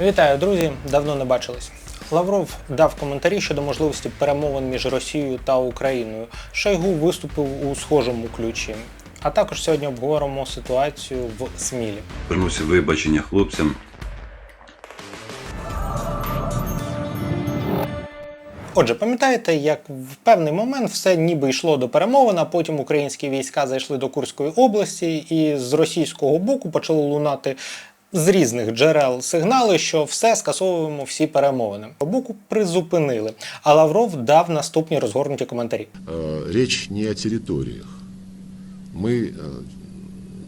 Вітаю, друзі! Давно не бачились. Лавров дав коментарі щодо можливості перемовин між Росією та Україною. Шойгу виступив у схожому ключі. А також сьогодні обговоримо ситуацію в Смілі. Приносив вибачення хлопцям. Отже, пам'ятаєте, як в певний момент все ніби йшло до перемовин, а потім українські війська зайшли до Курської області, і з російського боку почали лунати з різних джерел сигнали, що все скасовуємо всі перемовини. Боку призупинили. А Лавров дав наступні розгорнуті коментарі. Э, Речь не о территориях. Мы э,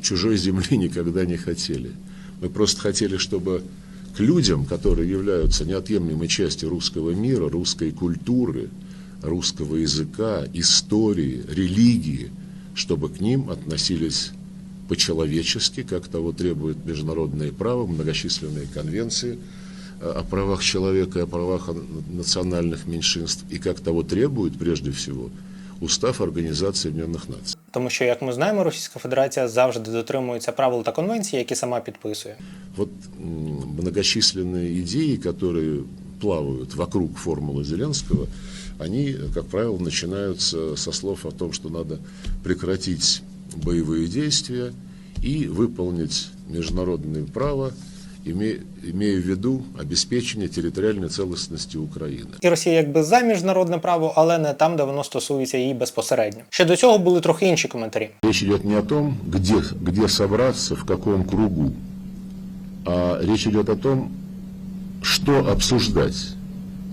чужой земли никогда не хотели. Мы просто хотели, чтобы к людям, которые являются неотъемлемой частью русского мира, русской культуры, русского языка, истории, религии, чтобы к ним относились по-человечески, как того требует международное право, многочисленные конвенции э, о правах человека и о правах национальных меньшинств, и как того требует прежде всего Устав Организации Объединенных Наций. Тому що, як ми знаємо, Російська Федерація завжди дотримується правил та конвенцій, які сама підписує. Вот м, многочисленные идеи, которые плавают вокруг формулы Зеленского, они, как правило, начинаются со слов о том, что надо прекратить боевые действия и выполнить международное право, име- имея в виду обеспечение территориальной целостности Украины. І Росія якби за міжнародне право, але не там, де воно стосується її безпосередньо. Ще до цього були трохи інші коментарі. Речь идет не о том, где, где собраться, в каком кругу, а речь идет о том, что обсуждать.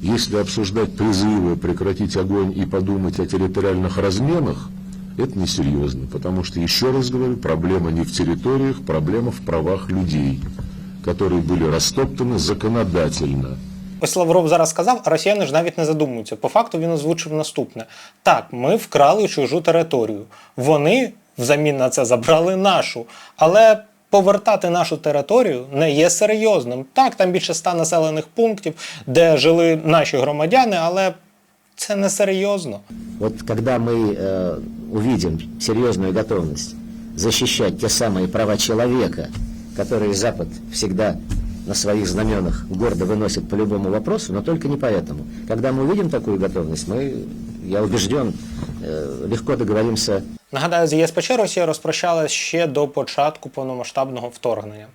Если обсуждать призывы прекратить огонь и подумать о территориальных разменах, это несерьезно, потому что, еще раз говорю, проблема не в территориях, проблема в правах людей, которые были растоптаны законодательно. Ось Лавров зараз сказав, а росіяни ж навіть не задумуються. По факту він озвучив наступне: так, ми вкрали чужу територію. Вони взамін на це забрали нашу. Але повертати нашу територію не є серйозним. Так, там більше ста населених пунктів, де жили наші громадяни, але це не серйозно. Вот когда мы э, увидим серьезную готовность защищать те самые права человека, которые Запад всегда на своих знаменах гордо выносит по любому вопросу, но только не поэтому. Когда мы увидим такую готовность, мы, я убежден, э, легко договоримся Нагадаю, з ЄСПЧ Росія розпрощалась ще до початку повномасштабного вторгнення.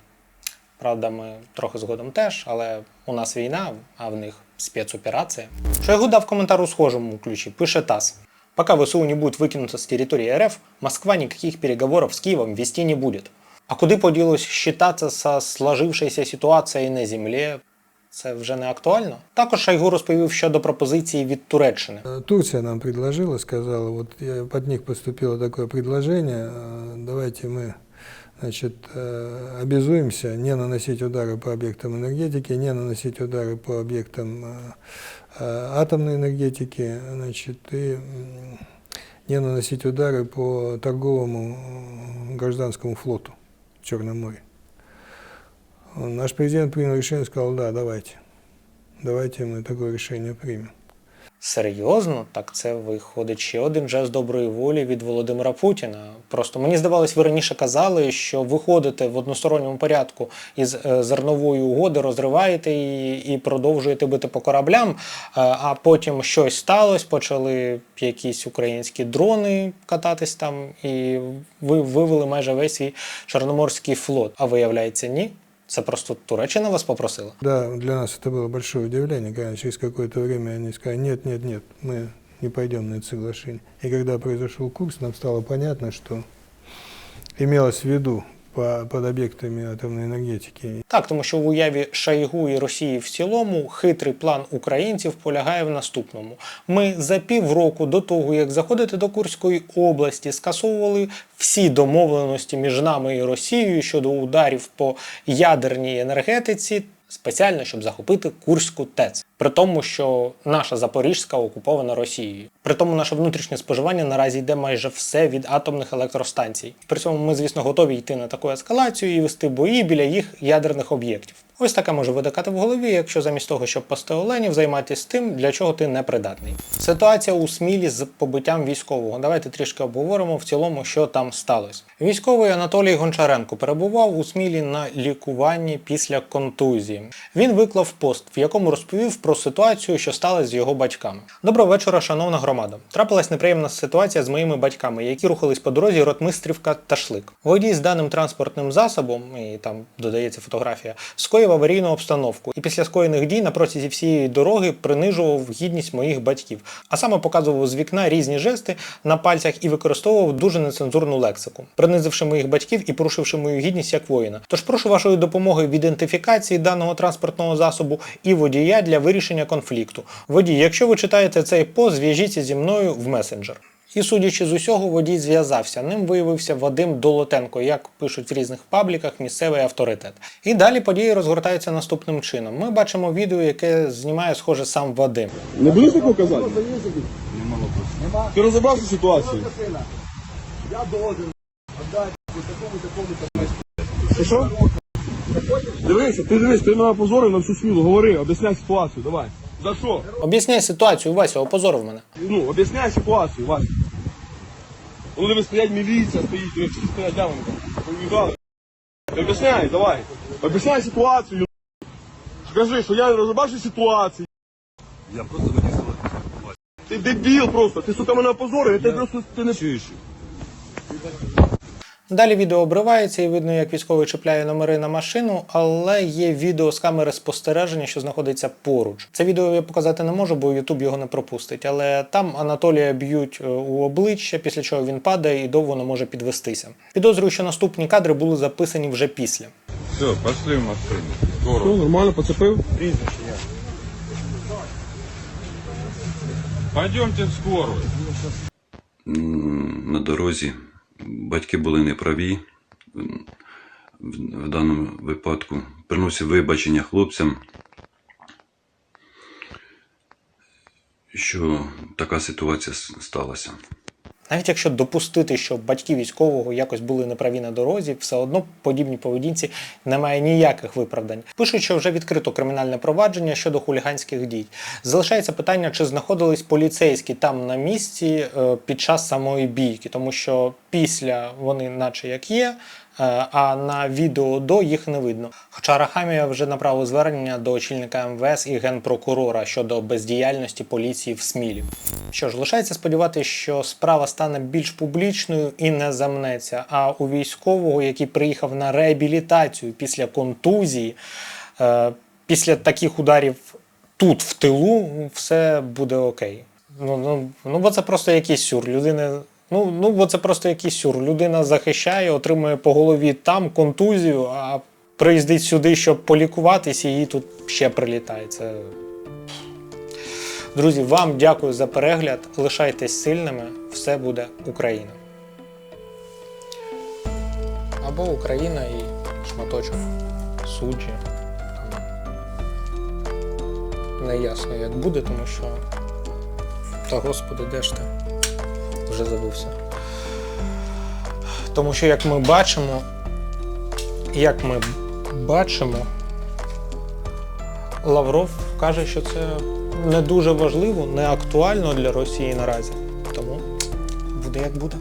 Правда, ми трохи згодом теж, але у нас війна, а в них спецоперація. Шойгу дав коментар у схожому ключі. Пише ТАСС. Пока ВСУ не будет выкинуто с территории РФ, Москва никаких переговоров с Киевом вести не будет. А куди поділось считаться со сложившейся ситуацією на землі? Це вже не актуально. Також Шойгу розповів щодо пропозиції від Туреччини. Э, Турция нам предложила, сказала, вот я, под них поступило такое предложение, э, давайте мы значит, э, обязуемся не наносить удары по объектам энергетики, не наносить удары по объектам э, э, атомной энергетики, значит, и не наносить удары по торговому гражданскому флоту в Черном море. Наш президент принял решение, сказал, да, давайте, давайте мы такое решение примем. Серйозно, так це виходить ще один жест доброї волі від Володимира Путіна. Просто мені здавалось, ви раніше казали, що виходите в односторонньому порядку із е, зернової угоди, розриваєте її і продовжуєте бити по кораблям. е, А потім щось сталося, почали якісь українські дрони кататись там, і ви вивели майже весь свій чорноморський флот. А виявляється, ні. Це просто Туреччина вас попросила. Да, для нас это было большое удивление, когда через какое-то время они сказали, нет, нет, нет, мы не пойдем на это соглашение. И когда произошел курс, нам стало понятно, что имелось в виду по, под объектами атомной энергетики. Так, тому що в уяві Шойгу і Росії в цілому хитрий план українців полягає в наступному: ми за півроку до того, як заходити до Курської області, скасовували всі домовленості між нами і Росією щодо ударів по ядерній енергетиці. Спеціально щоб захопити Курську ТЕЦ, при тому, що наша Запорізька окупована Росією. Притому наше внутрішнє споживання наразі йде майже все від атомних електростанцій. При цьому ми, звісно, готові йти на таку ескалацію і вести бої біля їх ядерних об'єктів. Ось таке може виникати в голові, якщо замість того, щоб пасти оленів, займатися тим, для чого ти не придатний. Ситуація у Смілі з побиттям військового. Давайте трішки обговоримо в цілому, що там сталося. Військовий Анатолій Гончаренко перебував у Смілі на лікуванні після контузії. Він виклав пост, в якому розповів про ситуацію, що сталася з його батьками. Доброго вечора, шановна громада. Трапилась неприємна ситуація з моїми батьками, які рухались по дорозі Ротмистрівка та Шлик. Водій з даним транспортним засобом, і там додається фотографія, скоїв аварійну обстановку. І після скоєних дій на протязі всієї дороги принижував гідність моїх батьків, а саме показував з вікна різні жести на пальцях і використовував дуже нецензурну лексику, принизивши моїх батьків і порушивши мою гідність як воїна. Тож прошу вашої допомоги в ідентифікації даного транспортного засобу і водія для вирішення конфлікту. Водій, якщо ви читаєте цей пост, зв'яжіться зі мною в месенджер. І судячи з усього, водій зв'язався. Ним виявився Вадим Долотенко, як пишуть в різних пабліках місцевий авторитет. І далі події розгортаються наступним чином. Ми бачимо відео, яке знімає, схоже, сам Вадим. Не будеш такого казати? Ти розібрався ситуацію? Що, що? Дивися, ти дивись, ти мене позорив на всю смілу, говори, об'ясняй ситуацію, давай. За що? Об'ясняй ситуацію, Вася, опозорив мене. Ну, об'ясняй ситуацію, Вася. Ну, диви, стоять міліція, стоїть, диви, всі стоять дявами там. Об'ясняй, давай. Об'ясняй ситуацію. Скажи, що я розібрався ситуацію. Я просто хотів сказати. Ти дебіл просто, ти сука мене опозорив, я тебе просто ти не чуєш. Далі відео обривається і видно, як військовий чіпляє номери на машину, але є відео з камери спостереження, що знаходиться поруч. Це відео я показати не можу, бо YouTube його не пропустить. Але там Анатолія б'ють е, у обличчя, після чого він падає і довго не може підвестися. Підозрюю, що наступні кадри були записані вже після. Все, пошли в машину. Скоро. нормально поцепив? Пойдемте в скорую. М, На дорозі батьки були неправі в даному випадку. Приносив вибачення хлопцям, що така ситуація сталася. Навіть якщо допустити, що батьки військового якось були неправі на дорозі, все одно подібній поведінці немає ніяких виправдань. Пишуть, що вже відкрито кримінальне провадження щодо хуліганських дій. Залишається питання, чи знаходились поліцейські там на місці е, під час самої бійки, тому що після вони, наче як є. е, А на відео до їх не видно. Хоча Рахамія вже направив звернення до очільника МВС і генпрокурора щодо бездіяльності поліції в Смілі. Що ж, лишається сподіватися, що справа стане більш публічною і не замнеться. А у військового, який приїхав на реабілітацію після контузії, е, після таких ударів тут, в тилу, все буде окей. Ну, ну, ну бо це просто якийсь сюр. Людина. Ну, ну, бо це просто якийсь сюр. Людина захищає, отримує по голові там контузію, а приїздить сюди, щоб полікуватись, і їй тут ще прилітає. Це Друзі, вам дякую за перегляд. Лишайтесь сильними. Все буде Україна. Або Україна і шматочок суджі. Там Не ясно, як буде, тому що. Та господи, де ж ти? Вже забувся. Тому що, як ми бачимо, як ми бачимо, Лавров каже, що це не дуже важливо, не актуально для Росії наразі. Тому буде як буде.